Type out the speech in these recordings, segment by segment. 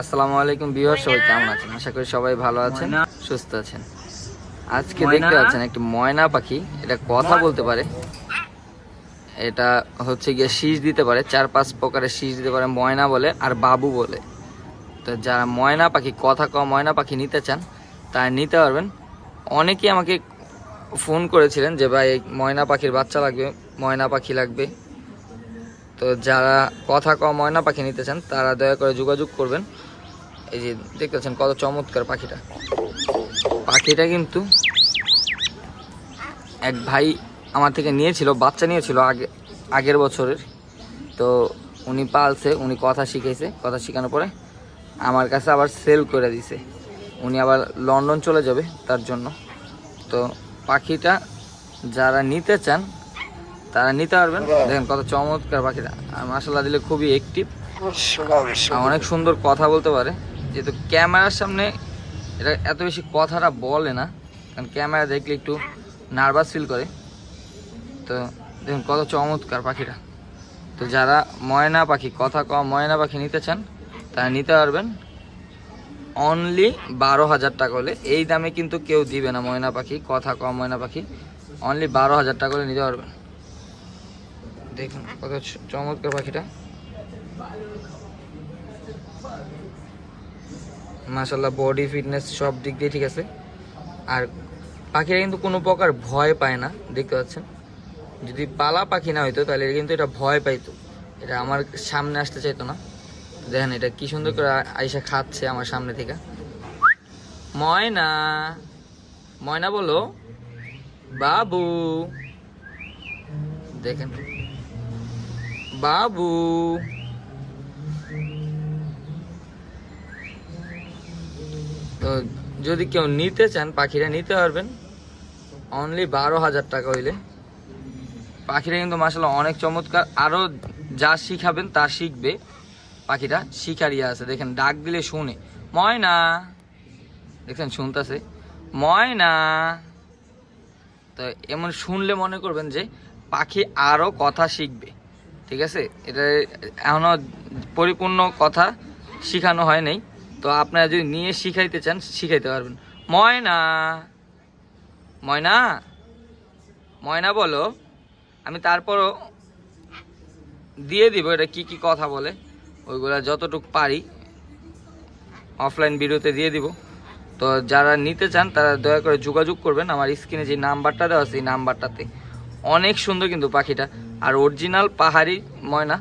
আসসালামু আলাইকুম বিহার সবাই কেমন আছেন? আশা করি সবাই ভালো আছেন সুস্থ আছেন। আজকে দেখতে পাচ্ছেন একটি ময়না পাখি এটা কথা বলতে পারে। এটা হচ্ছে গিয়ে শীষ দিতে পারে চার পাঁচ প্রকারের শীষ দিতে পারে ময়না বলে আর বাবু বলে। তো যারা ময়না পাখি কথা কম ময়না পাখি নিতে চান তারা নিতে পারবেন। অনেকেই আমাকে ফোন করেছিলেন যে ভাই ময়না পাখির বাচ্চা লাগবে ময়না পাখি লাগবে। তো যারা কথা কম ময়না পাখি নিতে চান, তারা দয়া করে যোগাযোগ করবেন। এই যে দেখতে পাচ্ছেন কত চমৎকার পাখিটা। পাখিটা কিন্তু এক ভাই আমার থেকে নিয়েছিল, বাচ্চা নিয়েছিল আগে আগের বছরের। তো উনি পালছে, উনি কথা শিখেছে, কথা শেখানোর পরে আমার কাছে আবার সেল করে দিছে। উনি আবার লন্ডন চলে যাবে তার জন্য। তো পাখিটা যারা নিতে চান তারা নিতে পারবেন। দেখেন কত চমৎকার পাখিরা আর মাসাল্লাহ দিলে খুবই অ্যাক্টিভ অনেক সুন্দর কথা বলতে পারে। যেহেতু ক্যামেরার সামনে এটা এত বেশি কথাটা বলে না। কারণ ক্যামেরা দেখলে একটু নার্ভাস ফিল করে। তো দেখুন কত চমৎকার পাখিটা। তো যারা ময়না পাখি, কথা কম ময়না পাখি নিতে চান, তারা নিতে পারবেন। অনলি বারো হাজার টাকা হলে। এই দামে কিন্তু কেউ দিবে না ময়না পাখি, কথা কম ময়না পাখি। অনলি বারো হাজার টাকা হলে নিতে পারবেন। দেখুন কত চমৎকার পাখিটা। মাসাল্লাহ বডি ফিটনেস সব দিক দিয়ে ঠিক আছে। আর পাখিরা কিন্তু কোনো প্রকার ভয় পায় না, দেখতে পাচ্ছেন? যদি পালা পাখি না হইতো, তাহলে কিন্তু এটা ভয় পাইতো। এটা আমার সামনে আসতে চাইতো না। দেখেন এটা কি সুন্দর করে আইসা খাচ্ছে আমার সামনে থেকে। ময়না ময়না বলো। বাবু। দেখেন। বাবু। তো যদি কেউ নিতে চান, পাখিরা নিতে পারবেন। অনলি বারো হাজার টাকা হইলে। পাখিরা কিন্তু মাসাল্লাহ অনেক চমৎকার। আরও যা শিখাবেন তা শিখবে। পাখিটা শিকারিয়া আছে। দেখেন, ডাক দিলে শুনে। ময়না। দেখছেন, শুনতেছে। ময়না। তো এমন শুনলে মনে করবেন যে, পাখি আরও কথা শিখবে। ঠিক আছে? এটা এখনও পরিপূর্ণ কথা শিখানো হয় নাই। তো আপনারা যদি নিয়ে শিখাইতে চান, শিখাইতে পারবেন। ময়না! ময়না! ময়না বলো, আমি তারপরও দিয়ে দিব, এটা কি কি কথা বলে, ওইগুলা যতটুকু পারি। অফলাইন ভিডিওতে দিয়ে দিব। তো যারা নিতে চান, তারা দয়া করে যোগাযোগ করবেন। আমার স্ক্রিনে যে নাম্বারটা দেওয়া আছে, এই নাম্বারটাতে। অনেক সুন্দর কিন্তু পাখিটা। আর অরিজিনাল পাহাড়ি ময়না,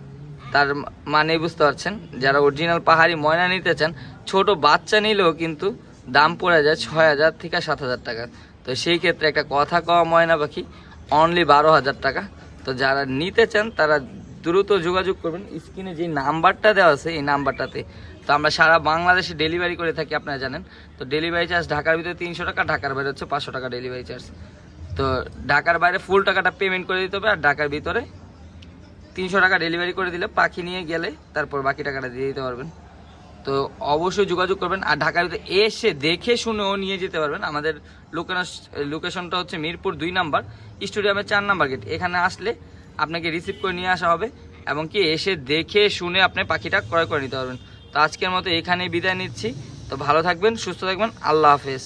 তার মানে বুঝতে পারছেন, যারা অরিজিনাল পাহাড়ি ময়না নিতে চান, ছোট বাচ্চা নিলেও কিন্তু দাম পড়ে যায় ছয় হাজার থেকে সাত হাজার টাকা। তো সেই ক্ষেত্রে একটা কথা কওয়া ময়না পাখি অনলি বারো হাজার টাকা। তো যারা নিতে চান, তারা দ্রুত যোগাযোগ করবেন। স্ক্রিনে যে নাম্বারটা দেওয়া আছে, এই নাম্বারটাতে। তো আমরা সারা বাংলাদেশে ডেলিভারি করে থাকি, আপনারা জানেন। তো ডেলিভারি চার্জ ঢাকার ভিতরে তিনশো টাকা, ঢাকার বাইরে হচ্ছে পাঁচশো টাকা ডেলিভারি চার্জ তো ঢাকার বাইরে ফুল টাকাটা পেমেন্ট করে দিতে হবে আর ঢাকার ভিতরে তিনশো টাকা ডেলিভারি করে দিলে পাখি নিয়ে গেলে তারপর বাকি টাকাটা দিয়ে দিতে পারবেন। তো অবশ্যই যোগাযোগ করবেন আর ঢাকার ভিতরে এসে দেখে শুনেও নিয়ে যেতে পারবেন। আমাদের লোকেশনটা হচ্ছে মিরপুর দুই নাম্বার, স্টেডিয়ামের চার নাম্বার গেট এখানে আসলে আপনাকে রিসিভ করে নিয়ে আসা হবে এবং কি এসে দেখে শুনে আপনি পাখিটা ক্রয় করে নিতে পারবেন। তো আজকের মতো এখানেই বিদায় নিচ্ছি। তো ভালো থাকবেন, সুস্থ থাকবেন, আল্লাহ হাফেজ।